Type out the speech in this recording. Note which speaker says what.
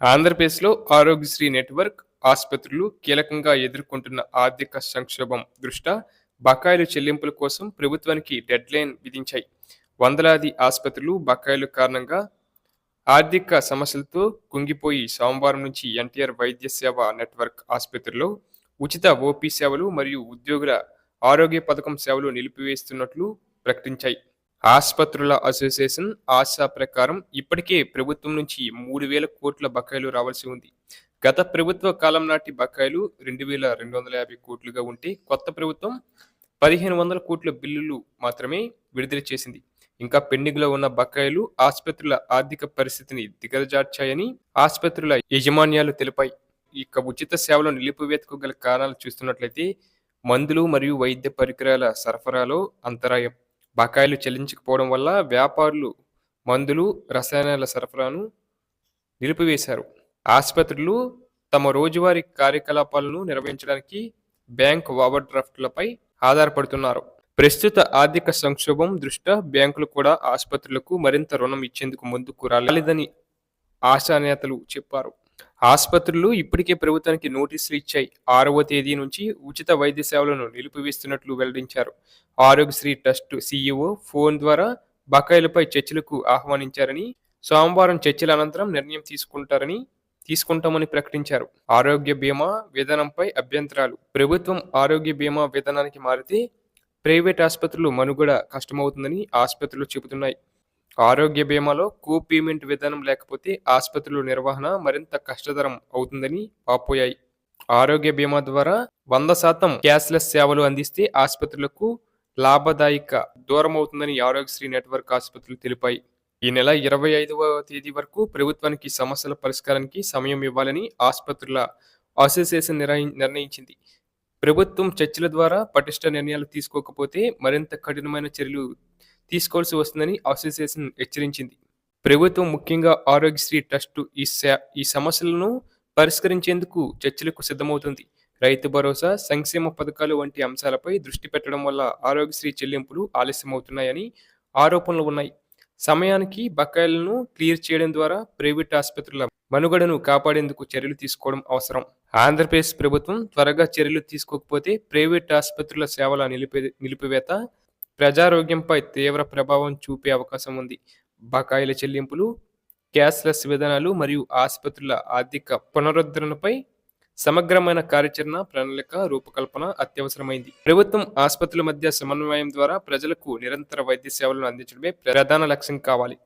Speaker 1: ఆంధ్రప్రదేశ్లో ఆరోగ్యశ్రీ నెట్వర్క్ ఆసుపత్రులు కీలకంగా ఎదుర్కొంటున్న ఆర్థిక సంక్షోభం దృష్ట్యా బకాయిలు చెల్లింపుల కోసం ప్రభుత్వానికి డెడ్లైన్ విధించాయి. వందలాది ఆసుపత్రులు బకాయిలు కారణంగా ఆర్థిక సమస్యలతో కుంగిపోయి సోమవారం నుంచి ఎన్టీఆర్ వైద్య సేవ నెట్వర్క్ ఆసుపత్రిలో ఉచిత ఓపీ సేవలు మరియు ఉద్యోగుల ఆరోగ్య పథకం సేవలు నిలిపివేస్తున్నట్లు ప్రకటించాయి. ఆసుపత్రుల అసోసియేషన్ ఆశా ప్రకారం ఇప్పటికే ప్రభుత్వం నుంచి మూడు వేల కోట్ల బకాయిలు రావాల్సి ఉంది. గత ప్రభుత్వ కాలం నాటి బకాయిలు రెండు వేల రెండు వందల యాభై కోట్లుగా ఉంటే కొత్త ప్రభుత్వం పదిహేను వందల కోట్ల బిల్లులు మాత్రమే విడుదల చేసింది. ఇంకా పెండింగ్లో ఉన్న బకాయిలు ఆసుపత్రుల ఆర్థిక పరిస్థితిని దిగజార్చాయని ఆసుపత్రుల యజమాన్యాలు తెలిపాయి. ఇక ఉచిత సేవలు నిలిపివేతకు గల కారణాలు చూస్తున్నట్లయితే మందులు మరియు వైద్య పరికరాల సరఫరాలో అంతరాయం. బకాయిలు చెల్లించకపోవడం వల్ల వ్యాపారులు మందులు రసాయనాల సరఫరాను నిలిపివేశారు. ఆసుపత్రులు తమ రోజువారీ కార్యకలాపాలను నిర్వహించడానికి బ్యాంక్ ఓవర్ డ్రాఫ్ట్లపై ఆధారపడుతున్నారు. ప్రస్తుత ఆర్థిక సంక్షోభం దృష్ట్యా బ్యాంకులు కూడా ఆసుపత్రులకు మరింత రుణం ఇచ్చేందుకు ముందుకు రాలేదని ఆశానేతలు చెప్పారు. ఆసుపత్రులు ఇప్పటికే ప్రభుత్వానికి నోటీసులు ఇచ్చాయి. ఆరవ తేదీ నుంచి ఉచిత వైద్య సేవలను నిలిపివేస్తున్నట్లు వెల్లడించారు. ఆరోగ్యశ్రీ ట్రస్ట్ సీఈఓ ఫోన్ ద్వారా బకాయిలపై చర్చలకు ఆహ్వానించారని సోమవారం చర్చల అనంతరం నిర్ణయం తీసుకుంటారని తీసుకుంటామని ప్రకటించారు. ఆరోగ్య బీమా విధానంపై అభ్యంతరాలు. ప్రభుత్వం ఆరోగ్య బీమా విధానానికి మారితే ప్రైవేట్ ఆసుపత్రులు మనుగడ కష్టమవుతుందని ఆసుపత్రులు చెబుతున్నాయి. ఆరోగ్య బీమాలో కో పేమెంట్ విధానం లేకపోతే ఆసుపత్రుల నిర్వహణ మరింత కష్టతరం అవుతుందని వాపోయాయి ఆరోగ్య బీమా ద్వారా వంద శాతం క్యాష్లెస్ సేవలు అందిస్తే ఆసుపత్రులకు లాభదాయక దూరం అవుతుందని ఆరోగ్యశ్రీ నెట్వర్క్ ఆసుపత్రులు తెలిపాయి. ఈ నెల ఇరవై ఐదవ తేదీ వరకు ప్రభుత్వానికి సమస్యల పరిష్కారానికి సమయం ఇవ్వాలని ఆసుపత్రుల అసోసియేషన్ నిర్ణయించింది. ప్రభుత్వం చర్చల ద్వారా పటిష్ట నిర్ణయాలు తీసుకోకపోతే మరింత కఠినమైన చర్యలు తీసుకోవాల్సి వస్తుందని అసోసియేషన్ హెచ్చరించింది. ప్రభుత్వం ముఖ్యంగా ఆరోగ్యశ్రీ ట్రస్ట్ ఈ సే- ఈ సమస్యలను పరిష్కరించేందుకు చర్చలకు సిద్ధమవుతుంది. రైతు భరోసా సంక్షేమ పథకాలు వంటి అంశాలపై దృష్టి పెట్టడం వల్ల ఆరోగ్యశ్రీ చెల్లింపులు ఆలస్యమవుతున్నాయని ఆరోపణలు ఉన్నాయి. సమయానికి బకాయిలను క్లియర్ చేయడం ద్వారా ప్రైవేట్ ఆసుపత్రుల మనుగడను కాపాడేందుకు చర్యలు తీసుకోవడం అవసరం. ఆంధ్రప్రదేశ్ ప్రభుత్వం త్వరగా చర్యలు తీసుకోకపోతే ప్రైవేట్ ఆసుపత్రుల సేవల నిలిపి నిలిపివేత ప్రజారోగ్యంపై తీవ్ర ప్రభావం చూపే అవకాశం ఉంది. బకాయిల చెల్లింపులు క్యాష్లెస్ విధానాలు మరియు ఆసుపత్రుల ఆర్థిక పునరుద్ధరణపై సమగ్రమైన కార్యాచరణ ప్రణాళిక రూపకల్పన అత్యవసరమైంది. ప్రభుత్వం ఆసుపత్రుల మధ్య సమన్వయం ద్వారా ప్రజలకు నిరంతర వైద్య సేవలను అందించడమే ప్రధాన లక్ష్యం కావాలి.